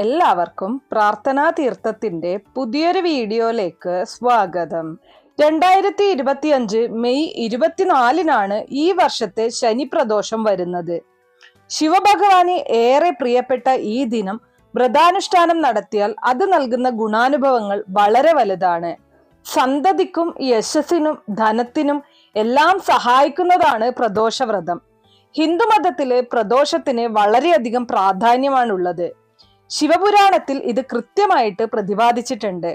എല്ലാവർക്കും പ്രാർത്ഥനാ തീർത്ഥത്തിന്റെ പുതിയൊരു വീഡിയോയിലേക്ക് സ്വാഗതം. രണ്ടായിരത്തി ഇരുപത്തിയഞ്ച് മെയ് ഇരുപത്തിനാലിനാണ് ഈ വർഷത്തെ ശനി പ്രദോഷം വരുന്നത്. ശിവഭഗവാന് ഏറെ പ്രിയപ്പെട്ട ഈ ദിനം വ്രതാനുഷ്ഠാനം നടത്തിയാൽ അത് നൽകുന്ന ഗുണാനുഭവങ്ങൾ വളരെ വലുതാണ്. സന്തതിക്കും യശസ്സിനും ധനത്തിനും എല്ലാം സഹായിക്കുന്നതാണ് പ്രദോഷവ്രതം. ഹിന്ദുമതത്തിലെ പ്രദോഷത്തിന് വളരെയധികം പ്രാധാന്യമാണുള്ളത്. ശിവപുരാണത്തിൽ ഇത് കൃത്യമായിട്ട് പ്രതിപാദിച്ചിട്ടുണ്ട്.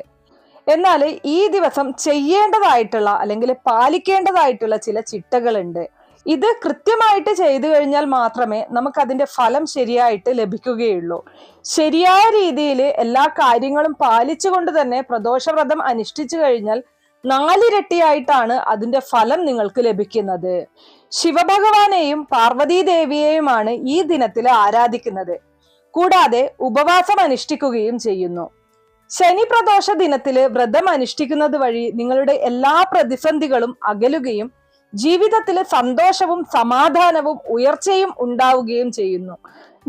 എന്നാൽ ഈ ദിവസം ചെയ്യേണ്ടതായിട്ടുള്ള അല്ലെങ്കിൽ പാലിക്കേണ്ടതായിട്ടുള്ള ചില ചിട്ടകളുണ്ട്. ഇത് കൃത്യമായിട്ട് ചെയ്തു കഴിഞ്ഞാൽ മാത്രമേ നമുക്കതിന്റെ ഫലം ശരിയായിട്ട് ലഭിക്കുകയുള്ളൂ. ശരിയായ രീതിയിൽ എല്ലാ കാര്യങ്ങളും പാലിച്ചുകൊണ്ട് തന്നെ പ്രദോഷവ്രതം അനുഷ്ഠിച്ചു കഴിഞ്ഞാൽ നാലിരട്ടിയായിട്ടാണ് അതിന്റെ ഫലം നിങ്ങൾക്ക് ലഭിക്കുന്നത്. ശിവഭഗവാനെയും പാർവതീദേവിയെയുമാണ് ഈ ദിനത്തിൽ ആരാധിക്കുന്നത്. കൂടാതെ ഉപവാസം അനുഷ്ഠിക്കുകയും ചെയ്യുന്നു. ശനി പ്രദോഷ ദിനത്തിൽ വ്രതം അനുഷ്ഠിക്കുന്നത് വഴി നിങ്ങളുടെ എല്ലാ പ്രതിസന്ധികളും അകലുകയും ജീവിതത്തിൽ സന്തോഷവും സമാധാനവും ഉയർച്ചയും ഉണ്ടാവുകയും ചെയ്യുന്നു.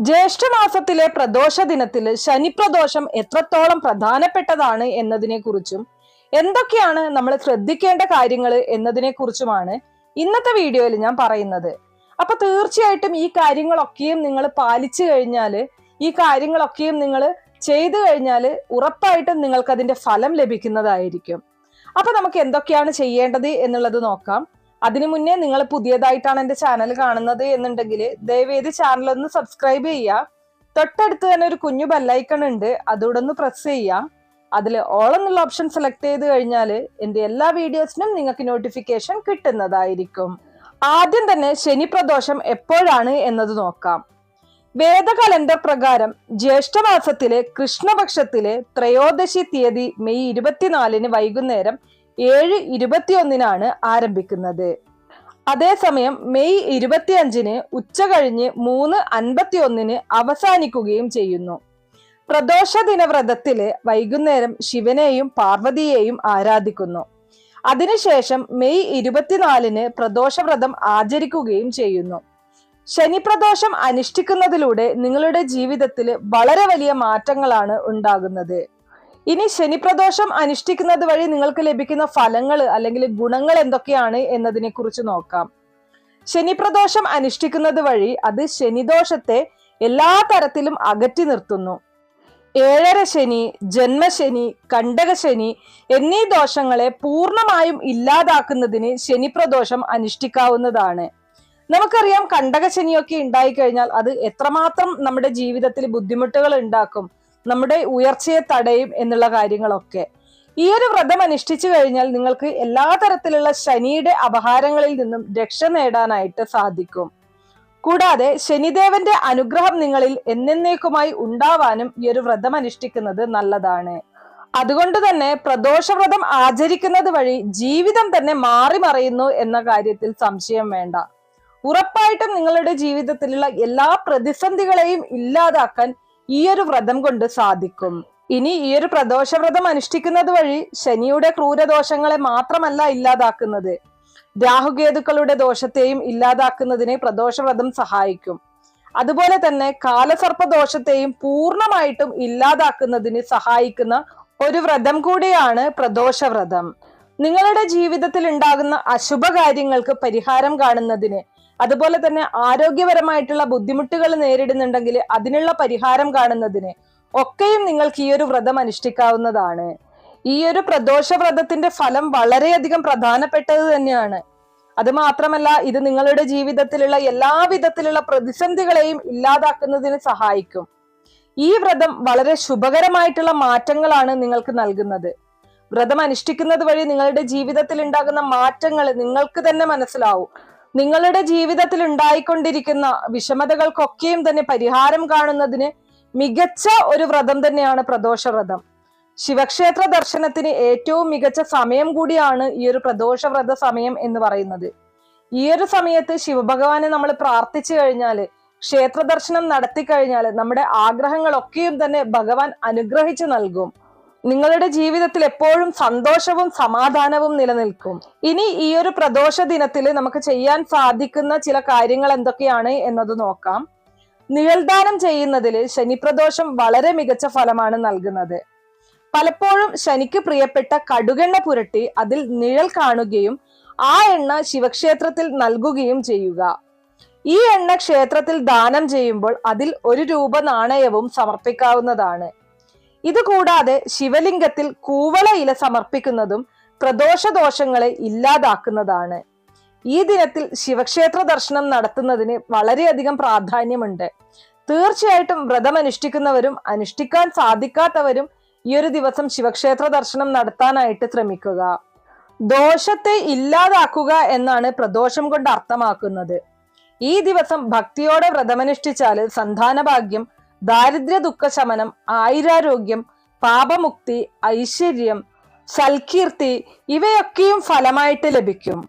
ജ്യേഷ്ഠമാസത്തിലെ പ്രദോഷ ദിനത്തിൽ ശനിപ്രദോഷം എത്രത്തോളം പ്രധാനപ്പെട്ടതാണ് എന്നതിനെ കുറിച്ചും എന്തൊക്കെയാണ് നമ്മൾ ശ്രദ്ധിക്കേണ്ട കാര്യങ്ങൾ എന്നതിനെ കുറിച്ചുമാണ് ഇന്നത്തെ വീഡിയോയിൽ ഞാൻ പറയുന്നത്. അപ്പൊ തീർച്ചയായിട്ടും ഈ കാര്യങ്ങളൊക്കെയും നിങ്ങൾ പാലിച്ചു കഴിഞ്ഞാൽ ഈ കാര്യങ്ങളൊക്കെയും നിങ്ങൾ ചെയ്തു കഴിഞ്ഞാൽ ഉറപ്പായിട്ടും നിങ്ങൾക്ക് അതിന്റെ ഫലം ലഭിക്കുന്നതായിരിക്കും. അപ്പൊ നമുക്ക് എന്തൊക്കെയാണ് ചെയ്യേണ്ടത് എന്നുള്ളത് നോക്കാം. അതിനു മുന്നേ നിങ്ങൾ പുതിയതായിട്ടാണ് എന്റെ ചാനൽ കാണുന്നത് എന്നുണ്ടെങ്കിൽ ദയവേത് ചാനൽ ഒന്ന് സബ്സ്ക്രൈബ് ചെയ്യുക തൊട്ടടുത്ത് തന്നെ ഒരു കുഞ്ഞു ബെല്ലൈക്കൺ ഉണ്ട് അതോടെ ഒന്ന് പ്രസ് ചെയ്യുക അതിൽ ഓൾ എന്നുള്ള ഓപ്ഷൻ സെലക്ട് ചെയ്ത് കഴിഞ്ഞാൽ എന്റെ എല്ലാ വീഡിയോസിനും നിങ്ങൾക്ക് നോട്ടിഫിക്കേഷൻ കിട്ടുന്നതായിരിക്കും. ആദ്യം തന്നെ ശനി പ്രദോഷം എപ്പോഴാണ് എന്നത് നോക്കാം. വേദ കലണ്ടർ പ്രകാരം ജ്യേഷ്ഠമാസത്തിലെ കൃഷ്ണപക്ഷത്തിലെ ത്രയോദശി തീയതി മെയ് ഇരുപത്തിനാലിന് വൈകുന്നേരം ഏഴ് ഇരുപത്തിയൊന്നിനാണ് ആരംഭിക്കുന്നത്. അതേസമയം മെയ് ഇരുപത്തിയഞ്ചിന് ഉച്ച കഴിഞ്ഞ് മൂന്ന് അൻപത്തിയൊന്നിന് അവസാനിക്കുകയും ചെയ്യുന്നു. പ്രദോഷ ദിനവ്രതത്തിലെ വൈകുന്നേരം ശിവനെയും പാർവതിയെയും ആരാധിക്കുന്നു. അതിനുശേഷം മെയ് ഇരുപത്തിനാലിന് പ്രദോഷവ്രതം ആചരിക്കുകയും ചെയ്യുന്നു. ശനിപ്രദോഷം അനുഷ്ഠിക്കുന്നതിലൂടെ നിങ്ങളുടെ ജീവിതത്തിൽ വളരെ വലിയ മാറ്റങ്ങളാണ് ഉണ്ടാകുന്നത്. ഇനി ശനിപ്രദോഷം അനുഷ്ഠിക്കുന്നത് വഴി നിങ്ങൾക്ക് ലഭിക്കുന്ന ഫലങ്ങൾ അല്ലെങ്കിൽ ഗുണങ്ങൾ എന്തൊക്കെയാണ് എന്നതിനെ കുറിച്ച് നോക്കാം. ശനിപ്രദോഷം അനുഷ്ഠിക്കുന്നത് വഴി അത് ശനിദോഷത്തെ എല്ലാ തരത്തിലും അകറ്റി നിർത്തുന്നു. ഏഴര ശനി ജന്മശനി കണ്ടകശനി എന്നീ ദോഷങ്ങളെ പൂർണമായും ഇല്ലാതാക്കുന്നതിന് ശനിപ്രദോഷം അനുഷ്ഠിക്കാവുന്നതാണ്. നമുക്കറിയാം കണ്ടകശനിയൊക്കെ ഉണ്ടായിക്കഴിഞ്ഞാൽ അത് എത്രമാത്രം നമ്മുടെ ജീവിതത്തിൽ ബുദ്ധിമുട്ടുകൾ ഉണ്ടാക്കും നമ്മുടെ ഉയർച്ചയെ തടയും എന്നുള്ള കാര്യങ്ങളൊക്കെ. ഈ ഒരു വ്രതം അനുഷ്ഠിച്ചു കഴിഞ്ഞാൽ നിങ്ങൾക്ക് എല്ലാ തരത്തിലുള്ള ശനിയുടെ അപഹാരങ്ങളിൽ നിന്നും രക്ഷ നേടാനായിട്ട് സാധിക്കും. കൂടാതെ ശനിദേവന്റെ അനുഗ്രഹം നിങ്ങളിൽ എന്നേക്കുമായി ഉണ്ടാവാനും ഈ ഒരു വ്രതം അനുഷ്ഠിക്കുന്നത് നല്ലതാണ്. അതുകൊണ്ട് തന്നെ പ്രദോഷവ്രതം ആചരിക്കുന്നത് വഴി ജീവിതം തന്നെ മാറി മറിയുന്നു എന്ന കാര്യത്തിൽ സംശയം വേണ്ട. ഉറപ്പായിട്ടും നിങ്ങളുടെ ജീവിതത്തിലുള്ള എല്ലാ പ്രതിസന്ധികളെയും ഇല്ലാതാക്കാൻ ഈ ഒരു വ്രതം കൊണ്ട് സാധിക്കും. ഇനി ഈ ഒരു പ്രദോഷവ്രതം അനുഷ്ഠിക്കുന്നത് വഴി ശനിയുടെ ക്രൂരദോഷങ്ങളെ മാത്രമല്ല ഇല്ലാതാക്കുന്നത്. രാഹുകേതുക്കളുടെ ദോഷത്തെയും ഇല്ലാതാക്കുന്നതിന് പ്രദോഷവ്രതം സഹായിക്കും. അതുപോലെ തന്നെ കാലസർപ്പ ദോഷത്തെയും പൂർണമായിട്ടും ഇല്ലാതാക്കുന്നതിന് സഹായിക്കുന്ന ഒരു വ്രതം കൂടിയാണ് പ്രദോഷവ്രതം. നിങ്ങളുടെ ജീവിതത്തിൽ ഉണ്ടാകുന്ന അശുഭ കാര്യങ്ങൾക്ക് പരിഹാരം കാണുന്നതിന് അതുപോലെ തന്നെ ആരോഗ്യപരമായിട്ടുള്ള ബുദ്ധിമുട്ടുകൾ നേരിടുന്നുണ്ടെങ്കിൽ അതിനുള്ള പരിഹാരം കാണുന്നതിന് ഒക്കെയും നിങ്ങൾക്ക് ഈ ഒരു വ്രതം അനുഷ്ഠിക്കാവുന്നതാണ്. ഈ ഒരു പ്രദോഷ വ്രതത്തിന്റെ ഫലം വളരെയധികം പ്രധാനപ്പെട്ടത് തന്നെയാണ്. അത് മാത്രമല്ല ഇത് നിങ്ങളുടെ ജീവിതത്തിലുള്ള എല്ലാ വിധത്തിലുള്ള പ്രതിസന്ധികളെയും ഇല്ലാതാക്കുന്നതിന് സഹായിക്കും. ഈ വ്രതം വളരെ ശുഭകരമായിട്ടുള്ള മാറ്റങ്ങളാണ് നിങ്ങൾക്ക് നൽകുന്നത്. വ്രതം അനുഷ്ഠിക്കുന്നത് വഴി നിങ്ങളുടെ ജീവിതത്തിൽ ഉണ്ടാകുന്ന മാറ്റങ്ങൾ നിങ്ങൾക്ക് തന്നെ മനസ്സിലാവും. നിങ്ങളുടെ ജീവിതത്തിൽ ഉണ്ടായിക്കൊണ്ടിരിക്കുന്ന വിഷമതകൾക്കൊക്കെയും തന്നെ പരിഹാരം കാണുന്നതിന് മികച്ച ഒരു വ്രതം തന്നെയാണ് പ്രദോഷ വ്രതം. ശിവക്ഷേത്ര ദർശനത്തിന് ഏറ്റവും മികച്ച സമയം കൂടിയാണ് ഈ ഒരു പ്രദോഷ വ്രത സമയം എന്ന് പറയുന്നത്. ഈ ഒരു സമയത്ത് ശിവഭഗവാനെ നമ്മൾ പ്രാർത്ഥിച്ചു കഴിഞ്ഞാൽ ക്ഷേത്ര ദർശനം നടത്തി കഴിഞ്ഞാൽ നമ്മുടെ ആഗ്രഹങ്ങളൊക്കെയും തന്നെ ഭഗവാൻ അനുഗ്രഹിച്ചു നൽകും. നിങ്ങളുടെ ജീവിതത്തിൽ എപ്പോഴും സന്തോഷവും സമാധാനവും നിലനിൽക്കും. ഇനി ഈ ഒരു പ്രദോഷ ദിനത്തിൽ നമുക്ക് ചെയ്യാൻ സാധിക്കുന്ന ചില കാര്യങ്ങൾ എന്തൊക്കെയാണ് എന്നത് നോക്കാം. നിഴൽദാനം ചെയ്യുന്നതിൽ ശനിപ്രദോഷം വളരെ മികച്ച ഫലമാണ് നൽകുന്നത്. പലപ്പോഴും ശനിക്ക് പ്രിയപ്പെട്ട കടുകെണ്ണ പുരട്ടി അതിൽ നിഴൽ കാണുകയും ആ എണ്ണ ശിവക്ഷേത്രത്തിൽ നൽകുകയും ചെയ്യുക. ഈ എണ്ണ ക്ഷേത്രത്തിൽ ദാനം ചെയ്യുമ്പോൾ അതിൽ ഒരു രൂപ നാണയവും സമർപ്പിക്കാവുന്നതാണ്. ഇതുകൂടാതെ ശിവലിംഗത്തിൽ കൂവള ഇല സമർപ്പിക്കുന്നതും പ്രദോഷദോഷങ്ങളെ ഇല്ലാതാക്കുന്നതാണ്. ഈ ദിനത്തിൽ ശിവക്ഷേത്ര ദർശനം നടത്തുന്നതിന് വളരെയധികം പ്രാധാന്യമുണ്ട്. തീർച്ചയായിട്ടും വ്രതം അനുഷ്ഠിക്കുന്നവരും അനുഷ്ഠിക്കാൻ സാധിക്കാത്തവരും ഈ ഒരു ദിവസം ശിവക്ഷേത്ര ദർശനം നടത്താനായിട്ട് ശ്രമിക്കുക. ദോഷത്തെ ഇല്ലാതാക്കുക എന്നാണ് പ്രദോഷം കൊണ്ട് അർത്ഥമാക്കുന്നത്. ഈ ദിവസം ഭക്തിയോടെ വ്രതമനുഷ്ഠിച്ചാൽ സന്താനഭാഗ്യം ദാരിദ്ര്യ ദുഃഖശമനം ആയുരാരോഗ്യം പാപമുക്തി ഐശ്വര്യം സൽകീർത്തി ഇവയൊക്കെയും ഫലമായിട്ട് ലഭിക്കും.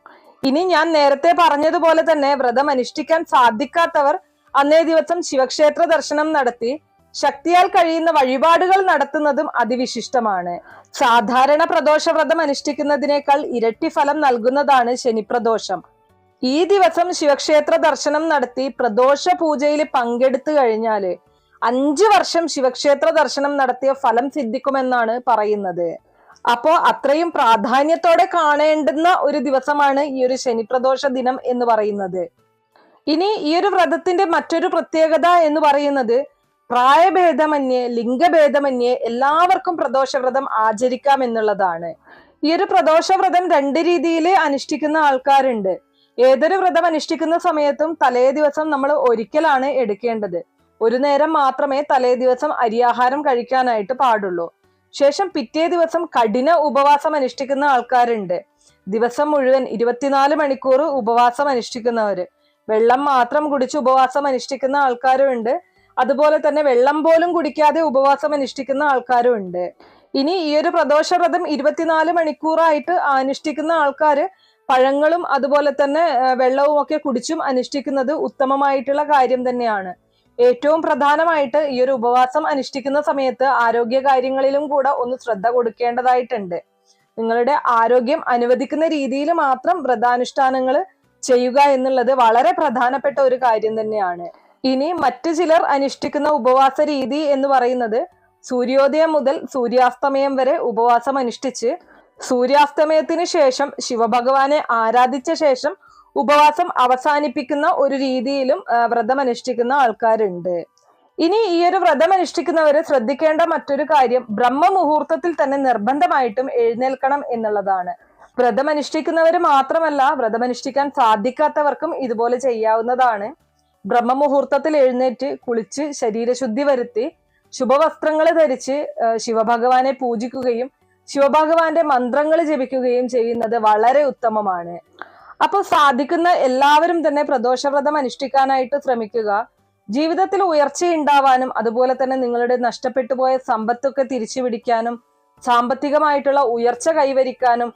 ഇനി ഞാൻ നേരത്തെ പറഞ്ഞതുപോലെ തന്നെ വ്രതം അനുഷ്ഠിക്കാൻ സാധിക്കാത്തവർ അന്നേ ദിവസം ശിവക്ഷേത്ര ദർശനം നടത്തി ശക്തിയാൽ കഴിയുന്ന വഴിപാടുകൾ നടത്തുന്നതും അതിവിശിഷ്ടമാണ്. സാധാരണ പ്രദോഷ വ്രതം അനുഷ്ഠിക്കുന്നതിനേക്കാൾ ഇരട്ടി ഫലം നൽകുന്നതാണ് ശനിപ്രദോഷം. ഈ ദിവസം ശിവക്ഷേത്ര ദർശനം നടത്തി പ്രദോഷ പൂജയിൽ പങ്കെടുത്തു കഴിഞ്ഞാൽ അഞ്ചു വർഷം ശിവക്ഷേത്ര ദർശനം നടത്തിയ ഫലം സിദ്ധിക്കുമെന്നാണ് പറയുന്നത്. അപ്പോ അത്രയും പ്രാധാന്യത്തോടെ കാണേണ്ടുന്ന ഒരു ദിവസമാണ് ഈ ഒരു ശനിപ്രദോഷ ദിനം എന്ന് പറയുന്നത്. ഇനി ഈ ഒരു വ്രതത്തിന്റെ മറ്റൊരു പ്രത്യേകത എന്ന് പറയുന്നത് പ്രായഭേദമന്യേ ലിംഗഭേദമന്യേ എല്ലാവർക്കും പ്രദോഷവ്രതം ആചരിക്കാം എന്നുള്ളതാണ്. ഈ ഒരു പ്രദോഷവ്രതം രണ്ട് രീതിയിൽ അനുഷ്ഠിക്കുന്ന ആൾക്കാരുണ്ട്. ഏതൊരു വ്രതം അനുഷ്ഠിക്കുന്ന സമയത്തും തലേ ദിവസം നമ്മൾ ഒരിക്കലാണ് എടുക്കേണ്ടത്. ഒരു നേരം മാത്രമേ തലേ ദിവസം അരിയാഹാരം കഴിക്കാനായിട്ട് പാടുള്ളൂ. ശേഷം പിറ്റേ ദിവസം കഠിന ഉപവാസം അനുഷ്ഠിക്കുന്ന ആൾക്കാരുണ്ട്. ദിവസം മുഴുവൻ ഇരുപത്തിനാല് മണിക്കൂർ ഉപവാസം അനുഷ്ഠിക്കുന്നവര്. വെള്ളം മാത്രം കുടിച്ച് ഉപവാസം അനുഷ്ഠിക്കുന്ന ആൾക്കാരും ഉണ്ട് അതുപോലെ തന്നെ വെള്ളം പോലും കുടിക്കാതെ ഉപവാസം അനുഷ്ഠിക്കുന്ന ആൾക്കാരും ഉണ്ട്. ഇനി ഈ ഒരു പ്രദോഷവ്രതം ഇരുപത്തിനാല് മണിക്കൂറായിട്ട് അനുഷ്ഠിക്കുന്ന ആൾക്കാര് പഴങ്ങളും അതുപോലെ തന്നെ വെള്ളവും ഒക്കെ കുടിച്ചും അനുഷ്ഠിക്കുന്നത് ഉത്തമമായിട്ടുള്ള കാര്യം തന്നെയാണ്. ഏറ്റവും പ്രധാനമായിട്ട് ഈ ഒരു ഉപവാസം അനുഷ്ഠിക്കുന്ന സമയത്ത് ആരോഗ്യ കാര്യങ്ങളിലും കൂടെ ഒന്ന് ശ്രദ്ധ കൊടുക്കേണ്ടതായിട്ടുണ്ട്. നിങ്ങളുടെ ആരോഗ്യം അനുവദിക്കുന്ന രീതിയിൽ മാത്രം വ്രതാനുഷ്ഠാനങ്ങൾ ചെയ്യുക എന്നുള്ളത് വളരെ പ്രധാനപ്പെട്ട ഒരു കാര്യം തന്നെയാണ്. ഇനി മറ്റു ചിലർ അനുഷ്ഠിക്കുന്ന ഉപവാസ രീതി എന്ന് പറയുന്നത് സൂര്യോദയം മുതൽ സൂര്യാസ്തമയം വരെ ഉപവാസം അനുഷ്ഠിച്ച് സൂര്യാസ്തമയത്തിന് ശേഷം ശിവഭഗവാനെ ആരാധിച്ച ശേഷം ഉപവാസം അവസാനിപ്പിക്കുന്ന ഒരു രീതിയിലും വ്രതം അനുഷ്ഠിക്കുന്ന ആൾക്കാരുണ്ട്. ഇനി ഈ ഒരു വ്രതം അനുഷ്ഠിക്കുന്നവർ ശ്രദ്ധിക്കേണ്ട മറ്റൊരു കാര്യം ബ്രഹ്മ മുഹൂർത്തത്തിൽ തന്നെ നിർബന്ധമായിട്ടും എഴുന്നേൽക്കണം എന്നുള്ളതാണ്. വ്രതം അനുഷ്ഠിക്കുന്നവർ മാത്രമല്ല വ്രതം അനുഷ്ഠിക്കാൻ സാധിക്കാത്തവർക്കും ഇതുപോലെ ചെയ്യാവുന്നതാണ്. ബ്രഹ്മ മുഹൂർത്തത്തിൽ എഴുന്നേറ്റ് കുളിച്ച് ശരീരശുദ്ധി വരുത്തി ശുഭവസ്ത്രങ്ങൾ ധരിച്ച് ശിവഭഗവാനെ പൂജിക്കുകയും ശിവഭഗവാന്റെ മന്ത്രങ്ങൾ ജപിക്കുകയും ചെയ്യുന്നത് വളരെ ഉത്തമമാണ്. അപ്പോൾ സാധിക്കുന്ന എല്ലാവരും തന്നെ പ്രദോഷവ്രതം അനുഷ്ഠിക്കാനായിട്ട് ശ്രമിക്കുക. ജീവിതത്തിൽ ഉയർച്ച ഉണ്ടാവാനും അതുപോലെ തന്നെ നിങ്ങളുടെ നഷ്ടപ്പെട്ടു പോയ സമ്പത്തൊക്കെ തിരിച്ചു പിടിക്കാനും സാമ്പത്തികമായിട്ടുള്ള ഉയർച്ച കൈവരിക്കാനും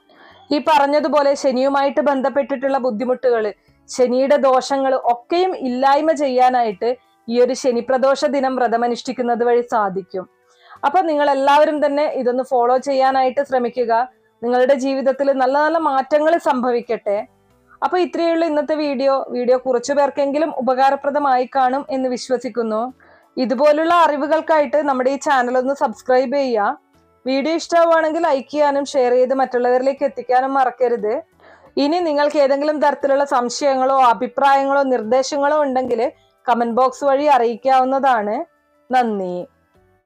ഈ പറഞ്ഞതുപോലെ ശനിയുമായിട്ട് ബന്ധപ്പെട്ടിട്ടുള്ള ബുദ്ധിമുട്ടുകൾ ശനിയുടെ ദോഷങ്ങൾ ഒക്കെയും ഇല്ലായ്മ ചെയ്യാനായിട്ട് ഈ ഒരു ശനിപ്രദോഷ ദിനം വ്രതമനുഷ്ഠിക്കുന്നത് വഴി സാധിക്കും. അപ്പൊ നിങ്ങൾ എല്ലാവരും തന്നെ ഇതൊന്ന് ഫോളോ ചെയ്യാനായിട്ട് ശ്രമിക്കുക. നിങ്ങളുടെ ജീവിതത്തിൽ നല്ല നല്ല മാറ്റങ്ങൾ സംഭവിക്കട്ടെ. അപ്പൊ ഇത്രയുള്ള ഇന്നത്തെ വീഡിയോ. വീഡിയോ കുറച്ചു പേർക്കെങ്കിലും ഉപകാരപ്രദമായി കാണും എന്ന് വിശ്വസിക്കുന്നു. ഇതുപോലുള്ള അറിവുകൾക്കായിട്ട് നമ്മുടെ ഈ ചാനൽ ഒന്ന് സബ്സ്ക്രൈബ് ചെയ്യുക. വീഡിയോ ഇഷ്ടമാവുകയാണെങ്കിൽ ലൈക്ക് ചെയ്യാനും ഷെയർ ചെയ്ത് മറ്റുള്ളവരിലേക്ക് എത്തിക്കാനും മറക്കരുത്. ഇനി നിങ്ങൾക്ക് ഏതെങ്കിലും തരത്തിലുള്ള സംശയങ്ങളോ അഭിപ്രായങ്ങളോ നിർദ്ദേശങ്ങളോ ഉണ്ടെങ്കിൽ കമന്റ് ബോക്സ് വഴി അറിയിക്കാവുന്നതാണ്. നന്ദി.